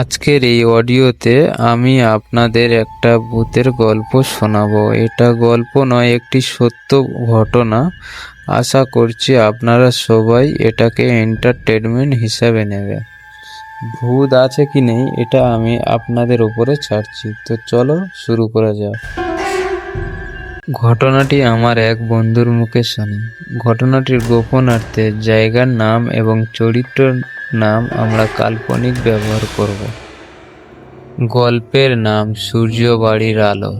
আজকের এই অডিওতে আমি আপনাদের একটা ভূতের গল্প শোনাবো। এটা গল্প নয়, একটি সত্য ঘটনা। আশা করছি আপনারা সবাই এটাকে এন্টারটেনমেন্ট হিসাবে নেবে। ভূত আছে কি নেই, এটা আমি আপনাদের উপরে ছাড়ছি। তো চলো শুরু করা যাক। ঘটনাটি আমার এক বন্ধুর মুখে শুনি। ঘটনাটির গোপনার্থে জায়গার নাম এবং চরিত্রের নাম আমরা কাল্পনিক ব্যবহার করব। গল্পের নাম সূর্যবাড়ির আলো।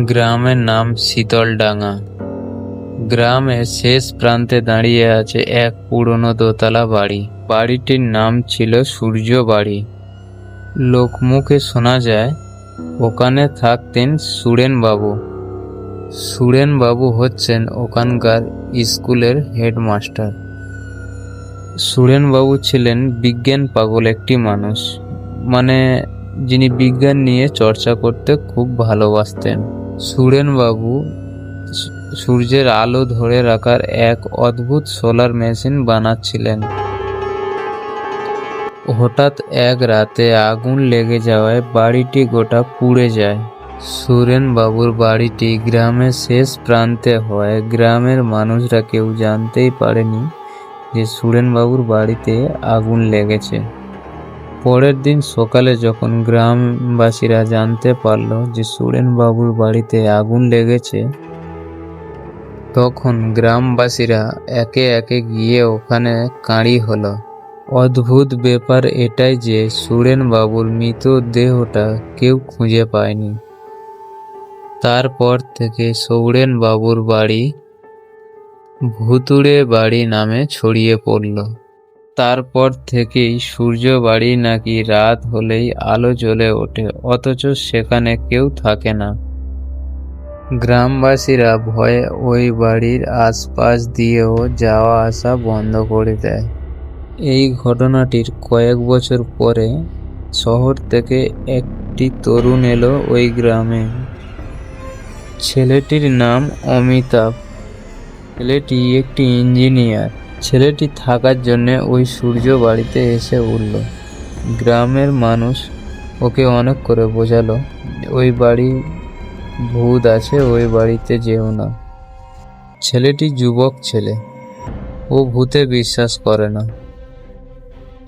গ্রামের নাম শীতলডাঙ্গা। গ্রামের শেষ প্রান্তে দাঁড়িয়ে আছে এক পুরনো দোতলা বাড়ি। বাড়িটির নাম ছিল সূর্য বাড়ি লোকমুখে শোনা যায়, ওখানে থাকতেন সুরেন বাবু সুরেন বাবু হচ্ছেন ওখানকার স্কুলের হেডমাস্টার। সুরেনবাবু ছিলেন বিজ্ঞান পাগল একটি মানুষ। মানে যিনি বিজ্ঞান নিয়ে চর্চা করতে খুব ভালোবাসতেন। সুরেনবাবু সূর্যের আলো ধরে রাখার এক অদ্ভুত সোলার মেশিন বানাচ্ছিলেন। হঠাৎ এক রাতে আগুন লেগে যাওয়ায় বাড়িটি গোটা পুড়ে যায়। সুরেন বাবুর বাড়িটি গ্রামের শেষ প্রান্তে হয়। গ্রামের মানুষরা কেউ জানতেই পারেনি যে সুরেনবাবুর বাড়িতে আগুন লেগেছে। পরের দিন সকালে যখন গ্রামবাসীরা জানতে পারল যে সুরেনবাবুর বাড়িতে আগুন লেগেছে, তখন গ্রামবাসীরা একে একে গিয়ে ওখানে কাঁড়ি হলো। অদ্ভুত ব্যাপার এটাই যে সুরেনবাবুর মৃতদেহটা কেউ খুঁজে পায়নি। তারপর থেকে সৌরেনবাবুর বাড়ি ভুতুড়ে বাড়ি নামে ছড়িয়ে পড়ল। তারপর থেকেই সূর্য বাড়ি নাকি রাত হলেই আলো জ্বলে ওঠে, অথচ সেখানে কেউ থাকে না। গ্রামবাসীরা ভয়ে ওই বাড়ির আশপাশ দিয়েও যাওয়া আসা বন্ধ করে দেয়। এই ঘটনাটির কয়েক বছর পরে শহর থেকে একটি তরুণ এলো ওই গ্রামে। ছেলেটির নাম অমিতাভ। ছেলেটি একটি ইঞ্জিনিয়ার। ছেলেটি থাকার জন্য ওই সূর্য বাড়িতে এসে উঠল। গ্রামের মানুষ ওকে অনেক করে বোঝালো, ওই বাড়ি ভূত আছে, ওই বাড়িতে যেও না। ছেলেটি যুবক ছেলে, ও ভূতে বিশ্বাস করে না।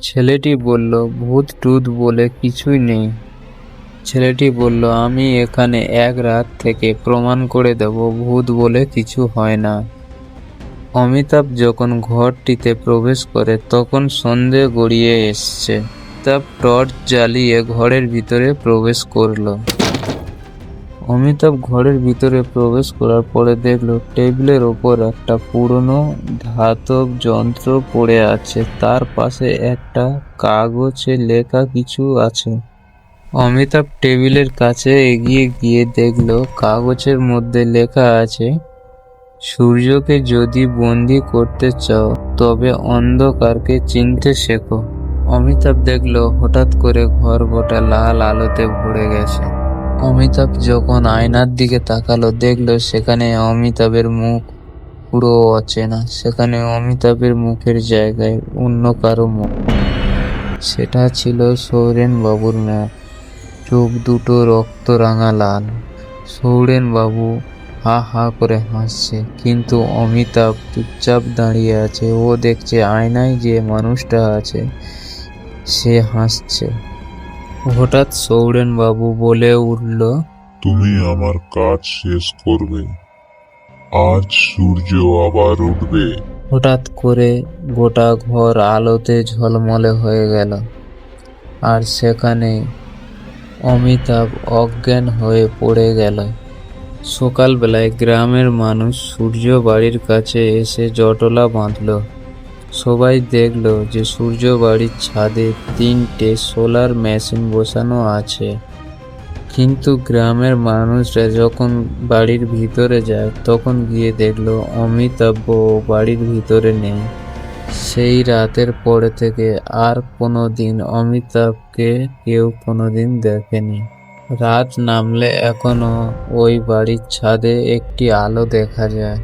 ছেলেটি বলল, ভূত টুত বলে কিছুই নেই। ছেলেটি বলল, আমি এখানে এক রাত থেকে প্রমাণ করে দেব, ভূত বলে কিছু হয় না। অমিতাভ যখন ঘরটিতে প্রবেশ করে তখন সন্ধে গড়িয়ে এসছে। অমিতাভ টর্চ জ্বালিয়ে ঘরের ভিতরে প্রবেশ করল। অমিতাভ ঘরের ভিতরে প্রবেশ করার পরে দেখল, টেবিলের ওপর একটা পুরনো ধাতব যন্ত্র পড়ে আছে। তার পাশে একটা কাগজে লেখা কিছু আছে। অমিতাভ টেবিলের কাছে এগিয়ে গিয়ে দেখল, কাগজের মধ্যে লেখা আছে সূর্যকে যদি বন্দি করতে চাও, তবে অন্ধকারকে চিনতে শেখো। অমিতাভ দেখল, হঠাৎ করে ঘর গোটা লাল আলোতে ভরে গেছে। অমিতাভ যখন আয়নার দিকে তাকালো, দেখল সেখানে অমিতাভের মুখ পুরো অচেনা। সেখানে অমিতাভের মুখের জায়গায় অন্য কারও মুখ সেটা ছিল সৌরেন বাবুর মুখ। চোখ দুটো রক্ত রাঙা লাল। সৌরেন বাবু হা হা করে হাসছে। কিন্তু অমিতাভ চুপচাপ দাঁড়িয়ে আছে। ও দেখছে আয়নায় যে মানুষটা আছে সে হাসছে। হঠাৎ সৌরেন বাবু বলে উঠল তুমি আমার কাজ শেষ করবে। আজ সূর্য আবার উঠবে। হঠাৎ করে গোটা ঘর আলোতে ঝলমলে হয়ে গেল। আর সেখানে অমিতাভ অজ্ঞান হয়ে পড়ে গেল। সকালবেলায় গ্রামের মানুষ সূর্য বাড়ির কাছে এসে জটলা বাঁধল। সবাই দেখল যে সূর্য বাড়ির ছাদে তিনটে সোলার মেশিন বসানো আছে। কিন্তু গ্রামের মানুষরা যখন বাড়ির ভিতরে যায়, তখন গিয়ে দেখল অমিতাভ বাড়ির ভিতরে নেই। সেই রাতের পরে থেকে আর কোনো দিন অমিতাভকে কেউ কোনো দিন দেখেনি। রাত নামলে এখনও ওই বাড়ির ছাদে একটি আলো দেখা যায়।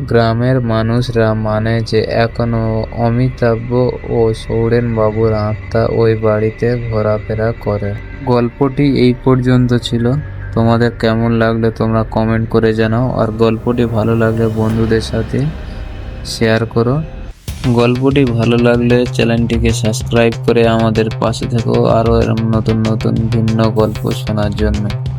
গ্রামের মানুষরা মানে যে এখনও অমিতাভ ও সৌরেন বাবুর আত্মা ওই বাড়িতে ঘোরাফেরা করে। গল্পটি এই পর্যন্ত ছিল। তোমাদের কেমন লাগলে তোমরা কমেন্ট করে জানাও। আর গল্পটি ভালো লাগলে বন্ধুদের সাথে শেয়ার করো। গল্পটি ভালো লাগলে চ্যানেলটিকে সাবস্ক্রাইব করে আমাদের পাশে থেকো, আরও এরম নতুন নতুন ভিন্ন গল্প শোনার জন্য।